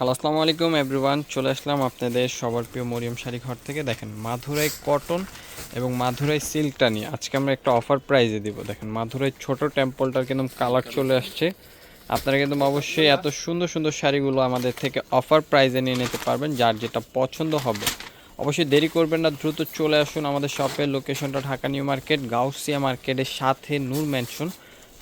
Hello, আসসালামু আলাইকুম everyone. চলে আসলাম আপনাদের সবার প্রিয় মরিয়ম শাড়ি ঘর থেকে। দেখেন, মাধুরাই কটন এবং মাধুরাই সিল্কটা নিয়ে আজকে আমরা একটা অফার প্রাইজে দিব। দেখেন, মাধুরাই ছোট টেম্পলটার কিন্তু কালার চলে আসছে। আপনারা কিন্তু অবশ্যই এত সুন্দর সুন্দর শাড়িগুলো আমাদের থেকে অফার প্রাইজে নিয়ে নিতে পারবেন, যার যেটা পছন্দ হবে। অবশ্যই দেরি করবেন না, দ্রুত চলে আসুন আমাদের শপের লোকেশনটা ঢাকা নিউ মার্কেট, গাউসিয়া মার্কেটের সাথে নূর ম্যানশন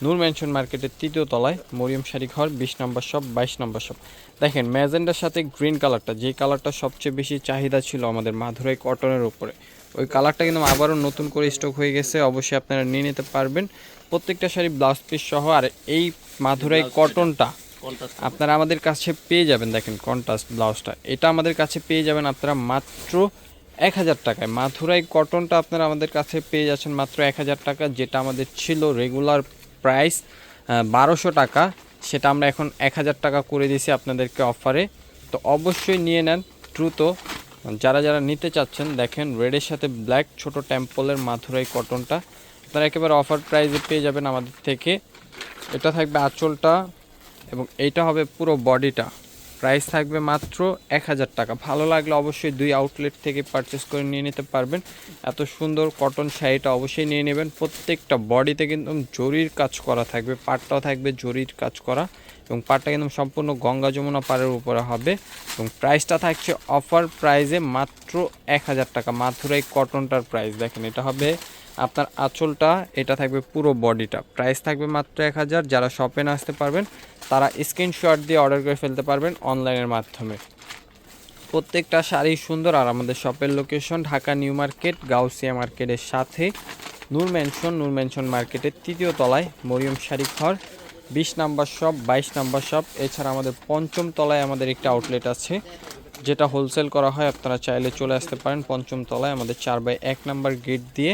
নূর ম্যানশন মার্কেটের তৃতীয় তলায় মরিয়ম শাড়ি ঘর বিশ নম্বর শপ বাইশ নম্বর শপ। দেখেন ম্যাজেন্ডার সাথে গ্রিন কালারটা যে কালারটা সবচেয়ে বেশি চাহিদা ছিল আমাদের মাধুরাই কটনের উপরে। ওই কালারটা কিন্তু আবারও নতুন করে স্টক হয়ে গেছে অবশ্যই আপনারা নিয়ে নিতে পারবেন। প্রত্যেকটা শাড়ি ব্লাউজ পিস সহ আর এই মাধুরাই কটনটা আপনারা আমাদের কাছে পেয়ে যাবেন দেখেন কন্ট্রাস্ট ব্লাউজটা এটা আমাদের কাছে পেয়ে যাবেন আপনারা মাত্র এক হাজার টাকায়। মাথুরাই কটনটা আপনারা আমাদের কাছে পেয়ে যাচ্ছেন মাত্র এক হাজার টাকা যেটা আমাদের ছিল রেগুলার প্রাইস বারোশো টাকা। সেটা আমরা এখন এক হাজার টাকা করে দিয়েছি আপনাদেরকে অফারে তো অবশ্যই নিয়ে নেন দ্রুত। যারা যারা নিতে চাচ্ছেন, দেখেন রেডের সাথে ব্ল্যাক ছোট টেম্পলের মাথুরাই কটনটা আপনারা একেবারে অফার প্রাইসে পেয়ে যাবেন আমাদের থেকে। এটা থাকবে আঁচলটা এবং এইটা হবে পুরো বডিটা প্রাইস থাকবে মাত্র এক হাজার টাকা। ভালো লাগলে অবশ্যই দুই আউটলেট থেকে পারচেস করে নিয়ে নিতে পারবেন। এত সুন্দর কটন শাড়িটা অবশ্যই নিয়ে নেবেন। প্রত্যেকটা বডিতে কিন্তু জরির কাজ করা থাকবে, পাটটাও থাকবে জরির কাজ করা এবং পাটটা কিন্তু সম্পূর্ণ গঙ্গা যমুনা পাড়ের উপরে হবে এবং প্রাইসটা থাকছে অফার প্রাইসে মাত্র এক হাজার টাকা। মাথুরাই কটনটার প্রাইস দেখেন, এটা হবে আপনার আঁচলটা, এটা থাকবে পুরো বডিটা। প্রাইস থাকবে মাত্র এক হাজার, যারা শপে না আসতে পারবেন, তারা স্ক্রিনশট দিয়ে অর্ডার করে ফেলতে পারবেন অনলাইনের মাধ্যমে। প্রত্যেকটা শাড়ি সুন্দর, আর আমাদের শপের location Dhaka new market, Gausia মার্কেটের সাথে। নূর ম্যানশন নূর ম্যানশন মার্কেটের তৃতীয় তলায় মরিয়ম শাড়ি ঘর, বিশ নাম্বার শপ বাইশ নাম্বার শপ এছাড়া আমাদের পঞ্চম তলায় আমাদের একটা আউটলেট আছে, যেটা হোলসেল করা হয়, আপনারা চাইলে চলে আসতে পারেন পঞ্চম তলায় আমাদের চার বাই এক নাম্বার গেট দিয়ে।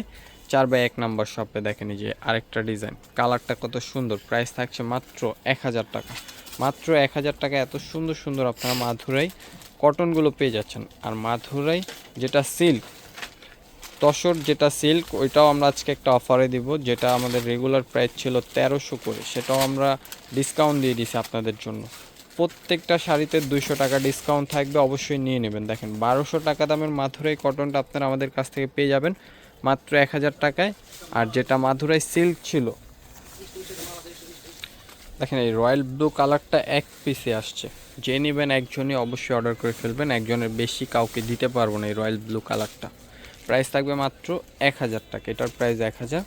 চার বাই এক নাম্বার শপে দেখেন যে আরেকটা ডিজাইন কালারটা কত সুন্দর প্রাইস থাকছে মাত্র এক হাজার টাকা। মাত্র এক হাজার টাকা এত সুন্দর সুন্দর আপনারা মাধুরাই কটনগুলো পেয়ে যাচ্ছেন। আর মাধুরাই যেটা সিল্ক তসর যেটা সিল্ক ওইটাও আমরা আজকে একটা অফারে দিব, যেটা আমাদের রেগুলার প্রাইস ছিল তেরোশো করে। সেটাও আমরা ডিসকাউন্ট দিয়ে দিছি আপনাদের জন্য। প্রত্যেকটা শাড়িতে দুইশো টাকা ডিসকাউন্ট থাকবে, অবশ্যই নিয়ে নেবেন। দেখেন, বারোশো টাকা দামের মাথুরাই কটনটা আপনারা আমাদের কাছ থেকে পেয়ে যাবেন। মাত্র এক হাজার টাকায়, আর যেটা মাথুরাই সিল্ক ছিল। দেখেন এই রয়্যাল ব্লু কালারটা এক পিসে আসছে। যে নেবেন একজনই অবশ্যই অর্ডার করে ফেলবেন, একজনের বেশি কাউকে দিতে পারব না এই রয়্যাল ব্লু কালারটা। প্রাইস থাকবে মাত্র এক হাজার টাকা, এটার প্রাইস এক হাজার।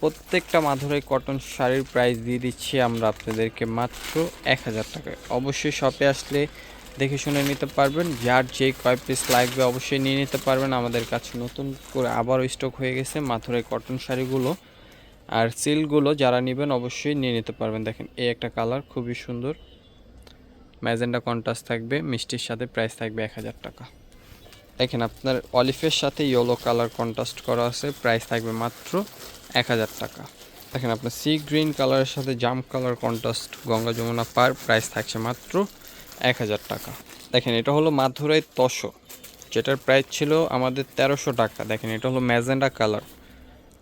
প্রত্যেকটা মাধুরাই কটন শাড়ির প্রাইস দিয়ে দিচ্ছি আমরা আপনাদেরকে মাত্র এক হাজার টাকায়। অবশ্যই শপে আসলে দেখে শুনে নিতে পারবেন। যার যে কয় পিস লাগবে অবশ্যই নিয়ে নিতে পারবেন। আমাদের কাছে নতুন করে আবারও স্টক হয়ে গেছে মাথুরাই কটন শাড়িগুলো। আর সিলগুলো যারা নেবেন অবশ্যই নিয়ে নিতে পারবেন। দেখেন, এই একটা কালার খুবই সুন্দর। ম্যাজেন্ডা কন্ট্রাস্ট থাকবে, মিষ্টির সাথে প্রাইস থাকবে এক হাজার টাকা। দেখেন, আপনার অলিফের সাথে ইয়েলো কালার কন্ট্রাস্ট করা আছে প্রাইস থাকবে মাত্র এক হাজার টাকা। দেখেন, আপনার সি গ্রিন কালারের সাথে জাম কালার কন্ট্রাস্ট গঙ্গা যমুনা পার প্রাইস থাকছে মাত্র এক হাজার টাকা। দেখেন, এটা হলো মাধুরাই তসো, যেটার প্রাইস ছিল আমাদের তেরোশো টাকা। দেখেন, এটা হলো ম্যাজেন্ডা কালার।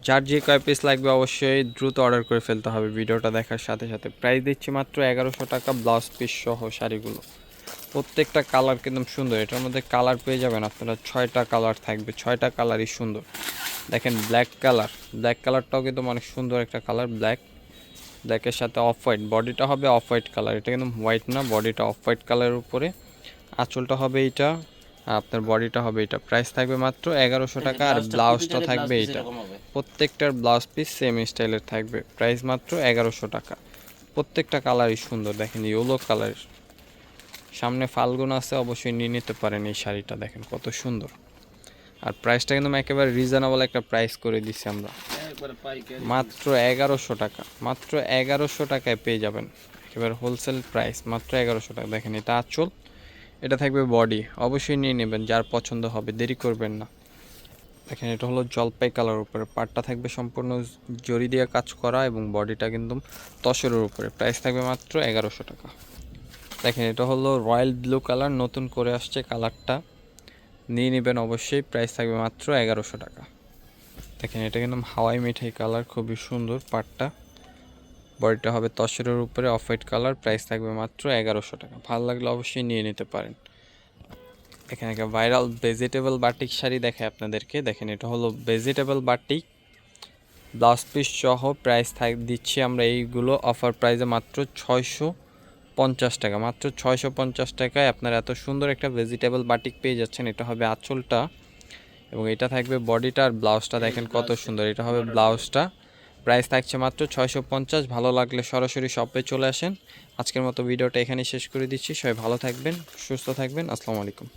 যার যে কয় পিস লাগবে অবশ্যই দ্রুত অর্ডার করে ফেলতে হবে। ভিডিওটা দেখার সাথে সাথে প্রাইস দিচ্ছি মাত্র এগারোশো টাকা ব্লাউজ পিস সহ শাড়িগুলো। প্রত্যেকটা কালার কিন্তু সুন্দর। এটার মধ্যে কালার পেয়ে যাবেন আপনারা। ছয়টা কালার থাকবে, ছয়টা কালারই সুন্দর। দেখেন ব্ল্যাক কালার ব্ল্যাক কালারটাও কিন্তু অনেক সুন্দর একটা কালার ব্ল্যাক ব্ল্যাকের সাথে অফ হোয়াইট বডিটা হবে অফ হোয়াইট কালার এটা কিন্তু হোয়াইট না বডিটা অফ হোয়াইট কালারের উপরে। আঁচলটা হবে এইটা আপনার বডিটা হবে এটা প্রাইস থাকবে মাত্র এগারোশো টাকা আর ব্লাউজটা থাকবে এইটা। প্রত্যেকটার ব্লাউজ পিস সেম স্টাইলের থাকবে। প্রাইস মাত্র এগারোশো টাকা। প্রত্যেকটা কালারই সুন্দর দেখেন ইয়েলো কালার সামনে ফাল্গুন আছে অবশ্যই নিয়ে নিতে পারেন এই শাড়িটা দেখেন কত সুন্দর। আর প্রাইসটা কিন্তু একেবারে রিজনেবল একটা প্রাইস করে দিচ্ছি আমরা। মাত্র এগারোশো টাকা, মাত্র এগারোশো টাকায় পেয়ে যাবেন। একেবারে হোলসেল প্রাইস মাত্র এগারোশো টাকা। দেখেন এটা আঁচল, এটা থাকবে বডি অবশ্যই নিয়ে নেবেন, যার পছন্দ হবে, দেরি করবেন না। দেখেন এটা হলো জলপাই কালার উপরে, পাটটা থাকবে সম্পূর্ণ জরি দিয়ে কাজ করা এবং বডিটা কিন্তু তসরের উপরে। প্রাইস থাকবে মাত্র এগারোশো টাকা। দেখেন এটা হলো রয়্যাল ব্লু কালার নতুন করে আসছে কালারটা নিয়ে নেবেন অবশ্যই প্রাইস থাকবে মাত্র এগারোশো টাকা। দেখেন, এটা কিন্তু হাওয়াই মিঠাই কালার, খুবই সুন্দর পাটটা। বডিটা হবে তসরের উপরে অফ হোয়াইট কালার, প্রাইস থাকবে মাত্র এগারোশো টাকা। ভালো লাগলে অবশ্যই নিয়ে নিতে পারেন। এখানে একটা ভাইরাল ভেজিটেবল বাটিক শাড়ি দেখায় আপনাদেরকে। দেখেন, এটা হলো ভেজিটেবল বাটিক। ব্লাউজ পিস সহ প্রাইস থাক, দিচ্ছি আমরা এইগুলো। অফার প্রাইসে মাত্র ছয়শো পঞ্চাশ টাকা। মাত্র ছয়শো পঞ্চাশ টাকায় আপনারা এত সুন্দর একটা ভেজিটেবল বাটিক পেয়ে যাচ্ছেন। এটা হবে আঁচলটা। এবং এটা থাকবে বডিটা আর ব্লাউজটা দেখেন কত সুন্দর, এটা হবে ব্লাউজটা। প্রাইস থাকছে মাত্র ছয়শো পঞ্চাশ, ভালো লাগলে সরাসরি শপে চলে আসেন। আজকের মতো ভিডিওটা এখানেই শেষ করে দিচ্ছি, সবাই ভালো থাকবেন, সুস্থ থাকবেন, আসসালামু আলাইকুম।